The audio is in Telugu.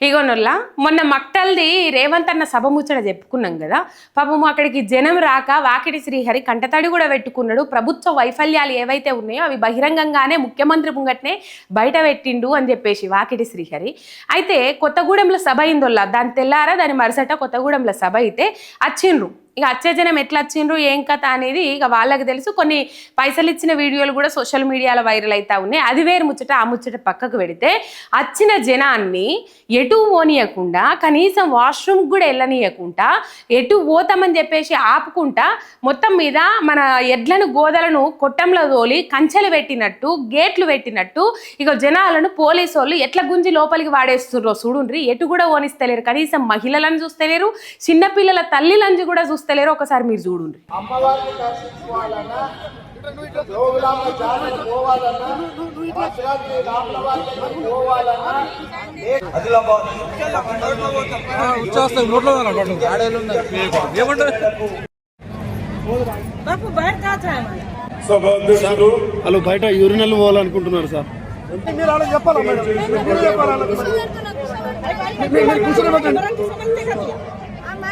ఇగోనొల్ల మొన్న మక్టల్ది రేవంత్ అన్న సభ ముచ్చట చెప్పుకున్నాం కదా. పాపం అక్కడికి జనం రాక వాకిటి శ్రీహరి కంటతడి కూడా పెట్టుకున్నాడు. ప్రభుత్వ వైఫల్యాలు ఏవైతే ఉన్నాయో అవి బహిరంగంగానే ముఖ్యమంత్రి ముంగట్నే బయట పెట్టిండు అని చెప్పేసి వాకిటి శ్రీహరి. అయితే కొత్తగూడెంలో సభ అయిందొల్ల? దాని తెల్లారా దాని మరుసట కొత్తగూడెంలో సభ అయితే వచ్చిండ్రు ఇక వచ్చే జనం ఎట్లా వచ్చిండ్రు ఏం కథ అనేది ఇక వాళ్ళకి తెలుసు. కొన్ని పైసలు ఇచ్చిన వీడియోలు కూడా సోషల్ మీడియాలో వైరల్ అవుతా ఉన్నాయి. అది వేరు ముచ్చట ఆ ముచ్చట పక్కకు పెడితే వచ్చిన జనాన్ని ఎటు పోనీయకుండా కనీసం వాష్రూమ్ కూడా వెళ్ళనీయకుండా ఎటు పోతామని చెప్పేసి ఆపుకుంటా మొత్తం మీద మన ఎడ్లను గోదలను కొట్టంలో తోలి కంచెలు పెట్టినట్టు గేట్లు పెట్టినట్టు ఇక జనాలను పోలీసు వాళ్ళు ఎట్ల గుంజి లోపలికి వాడేస్తుర్రో చూడుండ్రి. ఎటు కూడా ఓనిస్తలేరు కనీసం మహిళలను చూస్తలేరు చిన్నపిల్లల తల్లిలంజు కూడా తెలియరు ఒకసారి మీరు చూడండి అమ్మవారిని హలో బయట యూరినల్ పోవాలనుకుంటున్నారు సార్. చెప్పాలి